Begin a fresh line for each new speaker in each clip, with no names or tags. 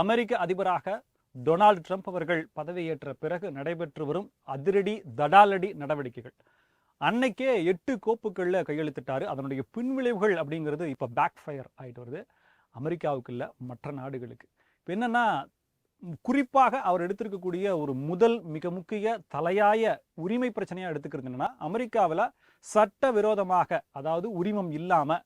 அமெரிக்க அதிபராக Donald Trump அவர்கள் பதவியேற்ற பிறகு நடைபெற்று வரும் அதிரடி தடாலடி நடவடிக்கைகள். அன்னைக்கே எட்டு கோப்புகளில் கையெழுத்திட்டாரு. அதனுடைய பின்விளைவுகள் அப்படிங்கிறது இப்போ பேக் ஃபயர் ஆகிட்டு வருது. அமெரிக்காவுக்கு இல்லை மற்ற நாடுகளுக்கு. இப்போ என்னென்னா குறிப்பாக அவர் எடுத்திருக்கக்கூடிய ஒரு முதல் மிக முக்கிய தலையாய உரிமை பிரச்சனையாக எடுத்துக்கிறது என்னென்னா அமெரிக்காவில் சட்ட விரோதமாக அதாவது உரிமம் இல்லாமல்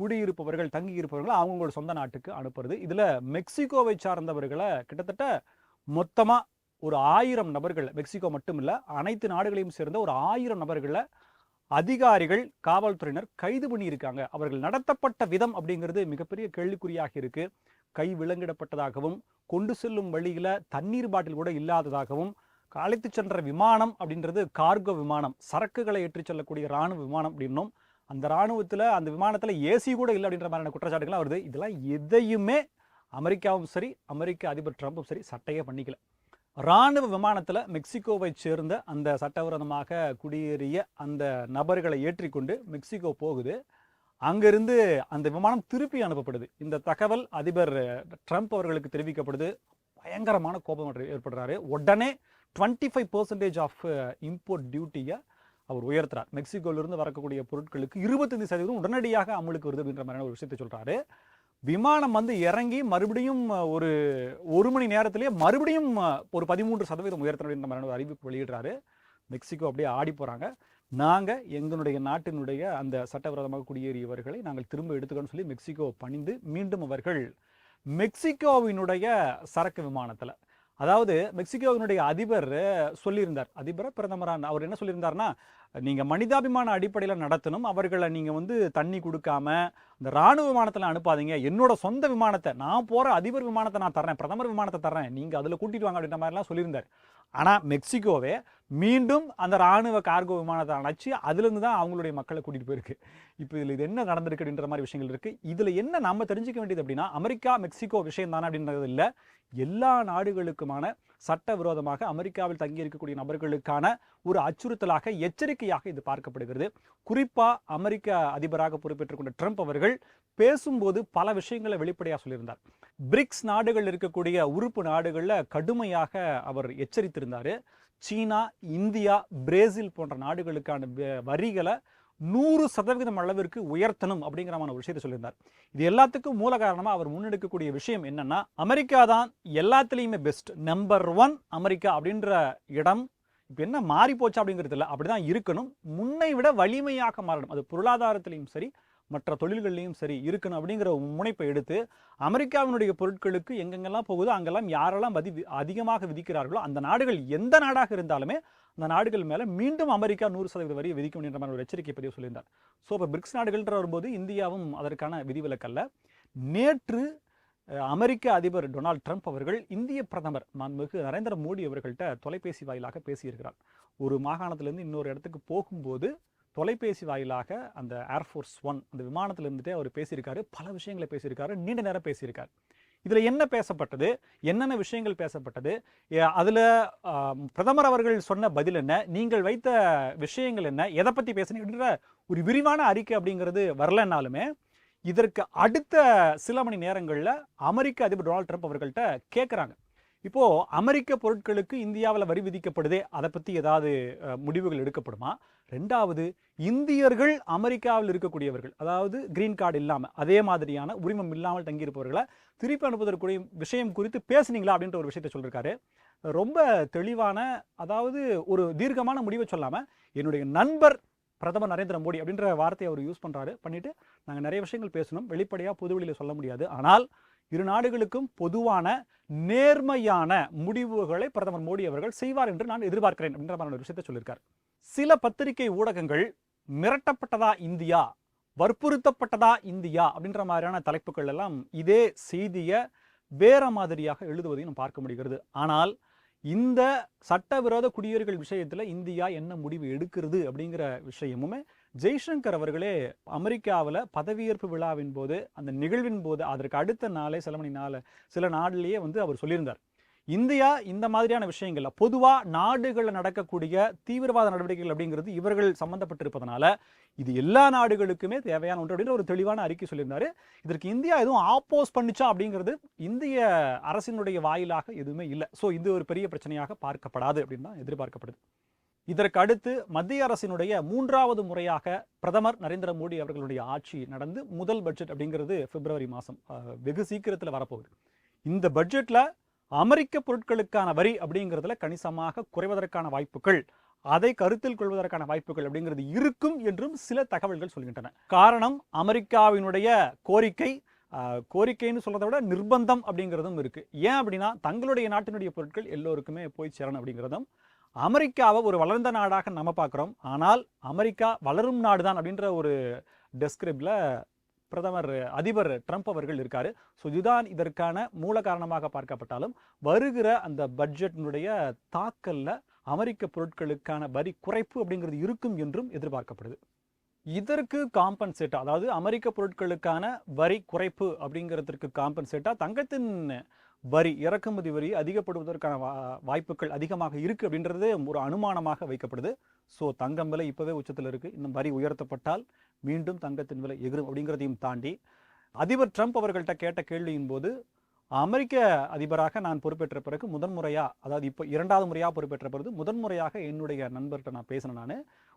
குடியிருப்பவர்கள் தங்கியிருப்பவர்கள் அவங்களோட சொந்த நாட்டுக்கு அனுப்புறது. இதில் மெக்சிகோவை சார்ந்தவர்களை கிட்டத்தட்ட மொத்தமாக ஒரு ஆயிரம் நபர்கள் மெக்சிகோ மட்டும் இல்லை அனைத்து நாடுகளையும் சேர்ந்த ஒரு ஆயிரம் நபர்களை அதிகாரிகள் காவல்துறையினர் கைது பண்ணியிருக்காங்க. அவர்கள் நடத்தப்பட்ட விதம் அப்படிங்கிறது மிகப்பெரிய கேள்விக்குறியாக இருக்கு. கை விலங்கிடப்பட்டதாகவும் கொண்டு செல்லும் வழியில் தண்ணீர் பாட்டில் கூட இல்லாததாகவும் அழைத்து சென்ற விமானம் அப்படின்றது கார்கோ விமானம் சரக்குகளை ஏற்றிச் செல்லக்கூடிய ராணுவ விமானம் அப்படின்னும் அந்த இராணுவத்தில் அந்த விமானத்தில் ஏசி கூட இல்லை அப்படின்ற மாதிரியான குற்றச்சாட்டுகள்லாம் வருது. இதெல்லாம் எதையுமே அமெரிக்காவும் சரி அமெரிக்க அதிபர் ட்ரம்ப்பும் சரி சட்டையே பண்ணிக்கல. ராணுவ விமானத்தில் மெக்சிகோவை சேர்ந்த அந்த சட்டவிரோதமாக குடியேறிய அந்த நபர்களை ஏற்றிக்கொண்டு மெக்சிகோ போகுது. அங்கிருந்து அந்த விமானம் திருப்பி அனுப்பப்படுது. இந்த தகவல் அதிபர் ட்ரம்ப் அவர்களுக்கு தெரிவிக்கப்படுது. பயங்கரமான கோபம் ஏற்படுறாரு. உடனே twenty five percentage of import டியூட்டியை அவர் உயர்த்துறார். மெக்சிகோவிலிருந்து வரக்கூடிய பொருட்களுக்கு இருபத்தஞ்சு சதவீதம் உடனடியாக அமலுக்கு வருது அப்படின்ற மாதிரியான ஒரு விஷயத்தை சொல்கிறாரு விமானம் வந்து இறங்கி மறுபடியும் ஒரு ஒரு மணி நேரத்திலேயே மறுபடியும் ஒரு பதிமூன்று சதவீதம் உயர்த்தணும் அப்படின்ற மாதிரியான ஒரு அறிவிப்பு வெளியிடுறாரு. மெக்சிகோ அப்படியே ஆடி போகிறாங்க நாங்கள் எங்களுடைய நாட்டினுடைய அந்த சட்டவிரோதமாக குடியேறியவர்களை நாங்கள் திரும்ப எடுத்துக்கணும்னு சொல்லி மெக்சிகோ பணிந்து மீண்டும் அவர்கள் மெக்சிகோவினுடைய சரக்கு விமானத்தில் அதாவது மெக்சிகோவினுடைய அதிபர் சொல்லியிருந்தார். அதிபரை பிரதமரான அவர் என்ன சொல்லியிருந்தாருன்னா நீங்கள் மனிதாபிமான அடிப்படையில் நடத்தணும். அவர்களை நீங்கள் வந்து தண்ணி கொடுக்காம இந்த ராணுவ விமானத்தில் அனுப்பாதீங்க. என்னோட சொந்த விமானத்தை நான் போகிற அதிபர் விமானத்தை நான் தர்றேன். பிரதமர் விமானத்தை தர்றேன். நீங்கள் அதில் கூட்டிட்டு வாங்க அப்படின்ற மாதிரிலாம் சொல்லியிருந்தார். ஆனால் மெக்சிகோவே மீண்டும் அந்த ராணுவ கார்கோ விமானத்தை அணைச்சி அதுலேருந்து தான் அவங்களுடைய மக்களை கூட்டிகிட்டு போயிருக்கு. இப்போ இதில் இது என்ன நடந்திருக்கு அப்படின்ற மாதிரி விஷயங்கள் இருக்குது இதில் என்ன நம்ம தெரிஞ்சுக்க வேண்டியது அப்படின்னா அமெரிக்கா மெக்சிகோ விஷயம் தானே அப்படின்றது இல்லை. எல்லா நாடுகளுக்குமான சட்டவிரோதமாக அமெரிக்காவில் தங்கி இருக்கக்கூடிய நபர்களுக்கான ஒரு அச்சுறுத்தலாக எச்சரிக்கையாக இது பார்க்கப்படுகிறது. குறிப்பாக அமெரிக்க அதிபராக பொறுப்பேற்றுக் கொண்ட ட்ரம்ப் அவர்கள் பேசும்போது பல விஷயங்களை வெளிப்படையாக சொல்லியிருந்தார். பிரிக்ஸ் நாடுகள் இருக்கக்கூடிய உறுப்பு நாடுகளில் கடுமையாக அவர் எச்சரித்திருந்தார். சீனா இந்தியா பிரேசில் போன்ற நாடுகளுக்கான வரிகளை நூறு சதவீதம் அளவிற்கு உயர்த்தணும் அப்படிங்கிறமான ஒரு விஷயத்தை சொல்லியிருந்தார். இது எல்லாத்துக்கும் மூல காரணமாக அவர் முன்னெடுக்கக்கூடிய விஷயம் என்னென்னா அமெரிக்கா தான் எல்லாத்துலேயுமே பெஸ்ட் நம்பர் ஒன் அமெரிக்கா அப்படின்ற இடம் இப்போ என்ன மாறி போச்சு அப்படிங்கிறது இல்லை அப்படி தான் இருக்கணும். முன்னை விட வலிமையாக மாறணும். அது பொருளாதாரத்திலையும் சரி மற்ற தொழில்கள்லையும் சரி இருக்கணும் அப்படிங்கிற முனைப்பை எடுத்து அமெரிக்காவினுடைய பொருட்களுக்கு எங்கெங்கெல்லாம் போகுதோ அங்கெல்லாம் யாரெல்லாம் வதி அதிகமாக விதிக்கிறார்களோ அந்த நாடுகள் எந்த நாடாக இருந்தாலுமே அந்த நாடுகள் மேலே மீண்டும் அமெரிக்கா நூறு சதவீத வரி விதிக்கும் என்ற மாதிரி ஒரு எச்சரிக்கை பதிவு சொல்லியிருந்தார். ஸோ இப்போ பிரிக்ஸ் நாடுகள்ன்ற வரும்போது இந்தியாவும் அதற்கான விதிவிலக்கல்ல. நேற்று அமெரிக்க அதிபர் டொனால்ட் ட்ரம்ப் அவர்கள் இந்திய பிரதமர் மாண்புமிகு நரேந்திர மோடி அவர்கள்ட்ட தொலைபேசி வாயிலாக பேசியிருக்கிறார். ஒரு மாகாணத்திலிருந்து இன்னொரு இடத்துக்கு போகும்போது தொலைபேசி வாயிலாக அந்த ஏர்ஃபோர்ஸ் ஒன் அந்த விமானத்தில் இருந்துட்டு அவர் பேசியிருக்காரு. பல விஷயங்களை பேசியிருக்காரு. நீண்ட நேரம் பேசியிருக்காரு. இதில் என்ன பேசப்பட்டது? என்னென்ன விஷயங்கள் பேசப்பட்டது? அதில் பிரதமர் அவர்கள் சொன்ன பதில் என்ன? நீங்கள் வைத்த விஷயங்கள் என்ன? எதை பற்றி பேசுனீங்கன்ற ஒரு விரிவான அறிக்கை அப்படிங்கிறது வரலன்னாலுமே இதற்கு அடுத்த சில மணி நேரங்களில் அமெரிக்க அதிபர் டொனால்ட் ட்ரம்ப் அவர்கள்ட்ட கேட்குறாங்க இப்போ அமெரிக்க பொருட்களுக்கு இந்தியாவில் வரி விதிக்கப்படுதே அதை பற்றி ஏதாவது முடிவுகள் எடுக்கப்படுமா? ரெண்டாவது இந்தியர்கள் அமெரிக்காவில் இருக்கக்கூடியவர்கள் அதாவது கிரீன் கார்டு இல்லாமல் அதே மாதிரியான உரிமம் இல்லாமல் தங்கியிருப்பவர்களை திருப்பி அனுப்புவதற்குரிய விஷயம் குறித்து பேசுனீங்களா அப்படின்ற ஒரு விஷயத்தை சொல்லியிருக்காரு ரொம்ப தெளிவான அதாவது ஒரு தீர்க்கமான முடிவை சொல்லாமல் என்னுடைய நண்பர் பிரதமர் நரேந்திர மோடி அப்படின்ற வார்த்தையை அவர் யூஸ் பண்ணுறாரு பண்ணிவிட்டு நாங்கள் நிறைய விஷயங்கள் பேசணும். வெளிப்படையாக பொதுவெளியில் சொல்ல முடியாது. ஆனால் இரு நாடுகளுக்கும் பொதுவான நேர்மையான முடிவுகளை பிரதமர் மோடி அவர்கள் செய்வார் என்று நான் எதிர்பார்க்கிறேன் அப்படின்ற மாதிரி ஒரு விஷயத்தை சொல்லியிருக்கார். சில பத்திரிகை ஊடகங்கள் மிரட்டப்பட்டதா இந்தியா வற்புறுத்தப்பட்டதா இந்தியா அப்படின்ற மாதிரியான தலைப்புகள் எல்லாம் இதே செய்தியை வேற மாதிரியாக எழுதுவதையும் நாம் பார்க்க முடிகிறது. ஆனால் இந்த சட்டவிரோத குடியேறிகள் விஷயத்தில் இந்தியா என்ன முடிவு எடுக்கிறது அப்படிங்கிற விஷயமுமே ஜெய்சங்கர் அவர்களே அமெரிக்காவில் பதவியேற்பு விழாவின் போது அந்த நிகழ்வின் போது அதற்கு அடுத்த நாளே சில மணி நாள் சில நாள்லயே வந்து அவர் சொல்லியிருந்தார். இந்தியா இந்த மாதிரியான விஷயங்கள்ல பொதுவா நாடுகளில் நடக்கக்கூடிய தீவிரவாத நடவடிக்கைகள் அப்படிங்கிறது இவர்கள் சம்மந்தப்பட்டிருப்பதனால இது எல்லா நாடுகளுக்குமே தேவையான ஒன்று அப்படின்ற ஒரு தெளிவான அறிக்கை சொல்லியிருந்தாரு. இதற்கு இந்தியா எதுவும் ஆப்போஸ் பண்ணுச்சா அப்படிங்கிறது இந்திய அரசினுடைய வாயிலாக எதுவுமே இல்லை. ஸோ இது ஒரு பெரிய பிரச்சனையாக பார்க்கப்படாது அப்படின்னு தான் எதிர்பார்க்கப்படுது. இதற்கு அடுத்து மத்திய அரசினுடைய மூன்றாவது முறையாக பிரதமர் நரேந்திர மோடி அவர்களுடைய ஆட்சி நடந்து முதல் பட்ஜெட் அப்படிங்கிறது பிப்ரவரி மாதம் வெகு சீக்கிரத்தில் வரப்போகுது. இந்த பட்ஜெட்டில் அமெரிக்க பொருட்களுக்கான வரி அப்படிங்கிறதுல கணிசமாக குறைவதற்கான வாய்ப்புகள் அதை கருத்தில் கொள்வதற்கான வாய்ப்புகள் அப்படிங்கிறது இருக்கும் என்றும் சில தகவல்கள் சொல்கின்றன. காரணம் அமெரிக்காவினுடைய கோரிக்கை கோரிக்கைன்னு சொல்றதை விட நிர்பந்தம் அப்படிங்கிறதும் இருக்கு. ஏன் அப்படின்னா தங்களுடைய நாட்டினுடைய பொருட்கள் எல்லோருக்குமே போய் சேரணும் அப்படிங்கிறதும் அமெரிக்காவை ஒரு வளர்ந்த நாடாக நம்ம பார்க்குறோம். ஆனால் அமெரிக்கா வளரும் நாடு தான் அப்படின்ற ஒரு டெஸ்கிரிப்டில் பிரதமர் அதிபர் ட்ரம்ப் அவர்கள் இருக்கார். ஸோ இதுதான் இதற்கான மூல காரணமாக பார்க்கப்பட்டாலும் வருகிற அந்த பட்ஜெட்டினுடைய தாக்கல்ல அமெரிக்க பொருட்களுக்கான வரி குறைப்பு அப்படிங்கிறது இருக்கும் என்றும் எதிர்பார்க்கப்படுது. இதற்கு காம்பன்சேட்டா அதாவது அமெரிக்க பொருட்களுக்கான வரி குறைப்பு அப்படிங்கிறதுக்கு காம்பன்சேட்டா தங்கத்தின் வரி இறக்குமதி வரி அதிகப்படுவதற்கான வா- வாய்ப்புகள் அதிகமாக இருக்கு அப்படின்றது ஒரு அனுமானமாக வைக்கப்படுது. ஸோ தங்கம் விலை இப்போவே உச்சத்தில் இருக்கு. இன்னும் வரி உயர்த்தப்பட்டால் மீண்டும் தங்கத்தின் விலை எகிரும் அப்படிங்கிறதையும் தாண்டி அதிபர் ட்ரம்ப் அவர்கள்ட்ட கேட்ட கேள்வியின் போது அமெரிக்க அதிபராக நான் பொறுப்பேற்ற பிறகு முதன்முறையா அதாவது இப்போ இரண்டாவது முறையாக பொறுப்பேற்ற பிறகு முதன்முறையாக என்னுடைய நண்பர்கிட்ட நான் பேசினேன் நான்.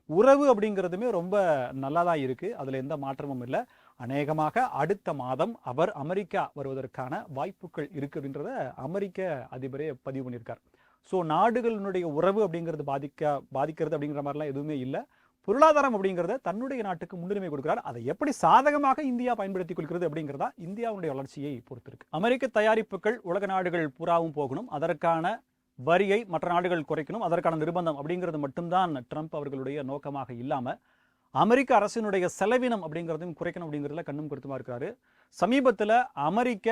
உறவு அப்படிங்கிறதுமே ரொம்ப நல்லா தான் இருக்குது அதில் எந்த மாற்றமும் இல்லை. அநேகமாக அடுத்த மாதம் அவர் அமெரிக்கா வருவதற்கான வாய்ப்புகள் இருக்கு அமெரிக்க அதிபரே பதிவு பண்ணியிருக்கார். ஸோ நாடுகளினுடைய உறவு அப்படிங்கிறது பாதிக்க பாதிக்கிறது அப்படிங்கிற மாதிரிலாம் எதுவுமே இல்லை. பொருளாதாரம் அப்படிங்கிறத தன்னுடைய நாட்டுக்கு முன்னுரிமை கொடுக்கிறார். அதை எப்படி சாதகமாக இந்தியா பயன்படுத்திக் கொள்கிறது அப்படிங்கிறதா இந்தியாவுடைய வளர்ச்சியை பொறுத்திருக்கு. அமெரிக்க தயாரிப்புகள் உலக நாடுகள் பூராவும் போகணும். அதற்கான வரியை மற்ற நாடுகள் குறைக்கணும். அதற்கான நிர்பந்தம் அப்படிங்கிறது மட்டும்தான் ட்ரம்ப் அவர்களுடைய நோக்கமாக இல்லாமல் அமெரிக்க அரசினுடைய செலவினம் அப்படிங்கிறதையும் குறைக்கணும் அப்படிங்கிறதுல கண்ணும் கருத்துமா இருக்கிறாரு சமீபத்தில் அமெரிக்க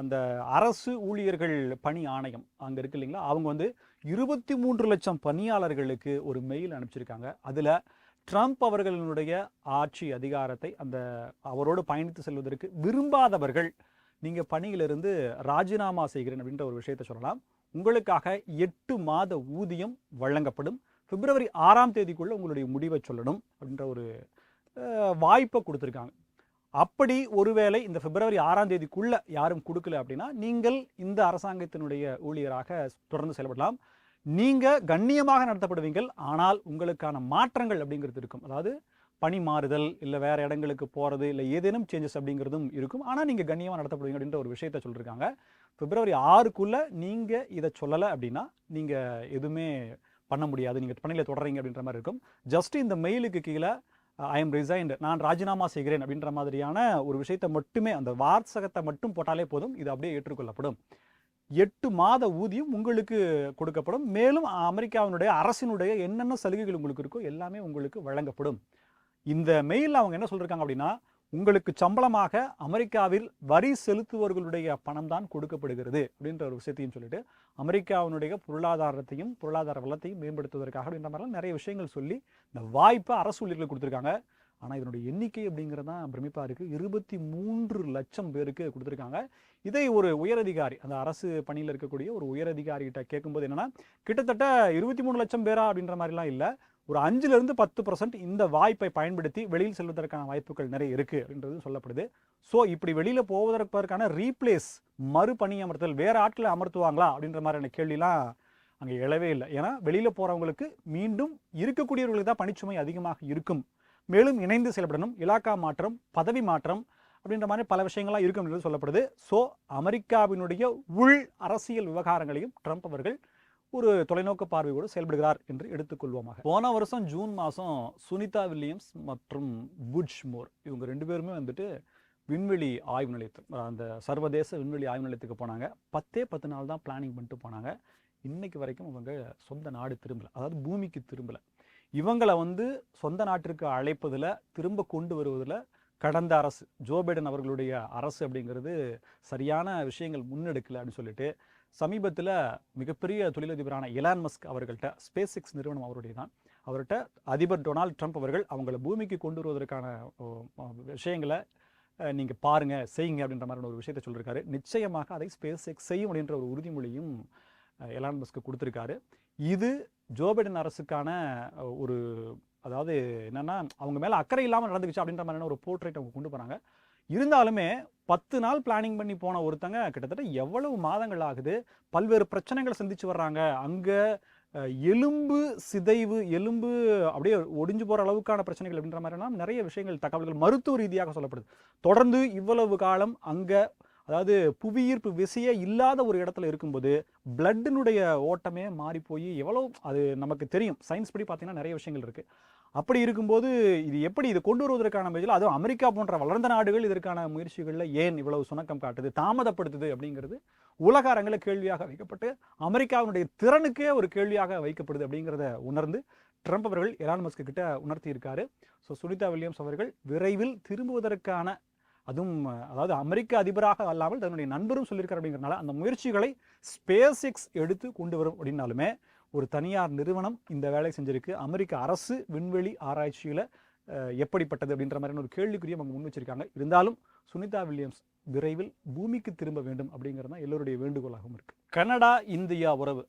அந்த அரசு ஊழியர்கள் பணி ஆணையம் அங்கே இருக்கு இல்லைங்களா? அவங்க வந்து இருபத்தி மூன்று லட்சம் பணியாளர்களுக்கு ஒரு மெயில் அனுப்பிச்சிருக்காங்க. அதில் ட்ரம்ப் அவர்களினுடைய ஆட்சி அதிகாரத்தை அந்த அவரோடு பயணித்து செல்வதற்கு விரும்பாதவர்கள் நீங்கள் பணியிலிருந்து ராஜினாமா செய்கிறேன் அப்படின்ற ஒரு விஷயத்தை சொல்லலாம். உங்களுக்காக எட்டு மாத ஊதியம் வழங்கப்படும். பிப்ரவரி ஆறாம் தேதிக்குள்ளே உங்களுடைய முடிவை சொல்லணும் அப்படின்ற ஒரு வாய்ப்பை கொடுத்துருக்காங்க. அப்படி ஒருவேளை இந்த பிப்ரவரி ஆறாம் தேதிக்குள்ளே யாரும் கொடுக்கல அப்படின்னா நீங்கள் இந்த அரசாங்கத்தினுடைய ஊழியராக தொடர்ந்து செயல்படலாம். நீங்கள் கண்ணியமாக நடத்தப்படுவீங்கள் ஆனால் உங்களுக்கான மாற்றங்கள் அப்படிங்கிறது இருக்கும். அதாவது பணி மாறுதல் இல்லை வேறு இடங்களுக்கு போகிறது இல்லை ஏதேனும் சேஞ்சஸ் அப்படிங்கிறதும் இருக்கும். ஆனால் நீங்கள் கண்ணியமாக நடத்தப்படுவீங்க அப்படின்ற ஒரு விஷயத்த சொல்லியிருக்காங்க பிப்ரவரி ஆறுக்குள்ளே நீங்கள் இதை சொல்லலை அப்படின்னா நீங்கள் எதுவுமே பண்ண முடியாது. நீங்கள் பணியில் தொடர்றீங்க அப்படின்ற மாதிரி இருக்கும். ஜஸ்ட் இந்த மெயிலுக்கு கீழே ஐ எம் ரிசைன்டு நான் ராஜினாமா செய்கிறேன் அப்படின்ற மாதிரியான ஒரு விஷயத்தை மட்டுமே அந்த வார்த்தகத்தை மட்டும் போட்டாலே போதும். இது அப்படியே ஏற்றுக்கொள்ளப்படும். எட்டு மாத ஊதியம் உங்களுக்கு கொடுக்கப்படும். மேலும் அமெரிக்காவினுடைய அரசினுடைய என்னென்ன சலுகைகள் உங்களுக்கு இருக்கோ எல்லாமே உங்களுக்கு வழங்கப்படும். இந்த மெயிலில் அவங்க என்ன சொல்லியிருக்காங்க அப்படின்னா உங்களுக்கு சம்பளமாக அமெரிக்காவில் வரி செலுத்துவர்களுடைய பணம் தான் கொடுக்கப்படுகிறது அப்படின்ற ஒரு விஷயத்தையும் சொல்லிட்டு அமெரிக்காவினுடைய பொருளாதாரத்தையும் பொருளாதார வளத்தையும் மேம்படுத்துவதற்காக அப்படின்ற மாதிரிலாம் நிறைய விஷயங்கள் சொல்லி இந்த வாய்ப்பை அரசு ஊழியர்கள் கொடுத்துருக்காங்க. ஆனால் இதனுடைய எண்ணிக்கை அப்படிங்கிறது தான் பிரமிப்பாக இருக்குது இருபத்தி மூன்று லட்சம் பேருக்கு கொடுத்துருக்காங்க. இதை ஒரு உயரதிகாரி அந்த அரசு பணியில் இருக்கக்கூடிய ஒரு உயரதிகாரிகிட்ட கேட்கும்போது என்னன்னா கிட்டத்தட்ட இருபத்தி மூணு லட்சம் பேரா அப்படின்ற மாதிரிலாம் இல்லை. ஒரு அஞ்சுலேருந்து பத்து பர்சன்ட் இந்த வாய்ப்பை பயன்படுத்தி வெளியில் செல்வதற்கான வாய்ப்புகள் நிறைய இருக்குது அப்படின்றது சொல்லப்படுது. ஸோ இப்படி வெளியில் போவதற்கான ரீப்ளேஸ் மறுபணி அமர்த்தல் வேறு ஆட்களை அமர்த்துவாங்களா அப்படின்ற மாதிரியான கேள்விலாம் அங்கே எழவே இல்லை. ஏன்னா வெளியில் போகிறவங்களுக்கு மீண்டும் இருக்கக்கூடியவர்களுக்கு தான் பணிச்சுமை அதிகமாக இருக்கும். மேலும் இணைந்து செயல்படணும். இலாக்கா மாற்றம் பதவி மாற்றம் அப்படின்ற மாதிரி பல விஷயங்களாக இருக்கும் என்று சொல்லப்படுது. ஸோ அமெரிக்காவினுடைய உள் அரசியல் விவகாரங்களையும் ட்ரம்ப் அவர்கள் ஒரு தொலைநோக்கு பார்வையோடு செயல்படுகிறார் என்று எடுத்துக்கொள்வோமாக போன வருஷம் ஜூன் மாதம் சுனிதா வில்லியம்ஸ் மற்றும் புட்ஜ் மோர் இவங்க ரெண்டு பேருமே வந்துட்டு விண்வெளி ஆய்வு நிலையத்து அந்த சர்வதேச விண்வெளி ஆய்வு நிலையத்துக்கு போனாங்க. பத்தே பத்து நாள் தான் பிளானிங் பண்ணிட்டு போனாங்க. இன்னைக்கு வரைக்கும் அவங்க சொந்த நாடு திரும்பலை. அதாவது பூமிக்கு திரும்பலை. இவங்களை வந்து சொந்த நாட்டிற்கு அழைப்பதில் திரும்ப கொண்டு வருவதில் கடந்த அரசு ஜோ பைடன் அவர்களுடைய அரசு அப்படிங்கிறது சரியான விஷயங்கள் முன்னெடுக்கலை அப்படின்னு சொல்லிட்டு சமீபத்தில் மிகப்பெரிய தொழிலதிபரான எலான் மஸ்க் அவர்கள்ட்ட ஸ்பேஸ் எக்ஸ் நிறுவனம் அவருடைய தான் அவர்கிட்ட அதிபர் டொனால்ட் ட்ரம்ப் அவர்கள் அவங்கள பூமிக்கு கொண்டு வருவதற்கான விஷயங்களை நீங்கள் பாருங்கள் செய்யுங்க அப்படின்ற மாதிரி ஒரு விஷயத்தை சொல்லியிருக்காரு நிச்சயமாக அதை ஸ்பேஸ் எக்ஸ் செய்யும் அப்படின்ற ஒரு உறுதிமொழியும் எலான் மஸ்க்கு கொடுத்துருக்காரு. இது ஜோ பைடன் அரசுக்கான ஒரு அதாவது என்னன்னா அவங்க மேலே அக்கறை இல்லாமல் நடந்துக்குச்சு அப்படின்ற மாதிரியான ஒரு போர்ட்ரேட் அவங்க கொண்டு போனாங்க இருந்தாலுமே பத்து நாள் பிளானிங் பண்ணி போன ஒருத்தங்க கிட்டத்தட்ட எவ்வளவு மாதங்கள் ஆகுது? பல்வேறு பிரச்சனைகளை சந்திச்சு வர்றாங்க. அங்கே எலும்பு சிதைவு எலும்பு அப்படியே ஒடிஞ்சு போகிற அளவுக்கான பிரச்சனைகள் அப்படின்ற மாதிரிலாம் நிறைய விஷயங்கள் தகவல்கள் மருத்துவ ரீதியாக சொல்லப்படுது. தொடர்ந்து இவ்வளவு காலம் அங்கே அதாவது புவியீர்ப்பு விசையே இல்லாத ஒரு இடத்துல இருக்கும்போது பிளட்டினுடைய ஓட்டமே மாறி போய் எவ்வளோ அது நமக்கு தெரியும். சயின்ஸ் படி பார்த்தீங்கன்னா நிறைய விஷயங்கள் இருக்குது அப்படி இருக்கும்போது இது எப்படி இது கொண்டு வருவதற்கான முயற்சிகள்? அதுவும் அமெரிக்கா போன்ற வளர்ந்த நாடுகள் இதற்கான முயற்சிகளில் ஏன் இவ்வளவு சுணக்கம் காட்டுது தாமதப்படுத்துது அப்படிங்கிறது உலக அரங்கில் கேள்வியாக வைக்கப்பட்டு அமெரிக்காவினுடைய திறனுக்கே ஒரு கேள்வியாக வைக்கப்படுது அப்படிங்கிறத உணர்ந்து ட்ரம்ப் அவர்கள் எலான் மஸ்க்கு கிட்ட உணர்த்தி இருக்காரு ஸோ சுனிதா வில்லியம்ஸ் அவர்கள் விரைவில் திரும்புவதற்கான அதுவும் அதாவது அமெரிக்க அதிபராக அல்லாமல் தன்னுடைய நண்பரும் சொல்லியிருக்கார் அப்படிங்கிறனால அந்த முயற்சிகளை ஸ்பேஸ் எக்ஸ் எடுத்து கொண்டு வரும் அப்படின்னாலுமே ஒரு தனியார் நிறுவனம் இந்த வேலை செஞ்சிருக்கு. அமெரிக்க அரசு விண்வெளி ஆராய்ச்சியில் எப்படிப்பட்டது அப்படின்ற மாதிரியான ஒரு கேள்விக்குறியும் அவங்க முன் வச்சிருக்காங்க. இருந்தாலும் சுனிதா வில்லியம்ஸ் விரைவில் பூமிக்கு திரும்ப வேண்டும் அப்படிங்கிறது தான் எல்லோருடைய வேண்டுகோளாகவும் இருக்கு. கனடா இந்தியா உறவு.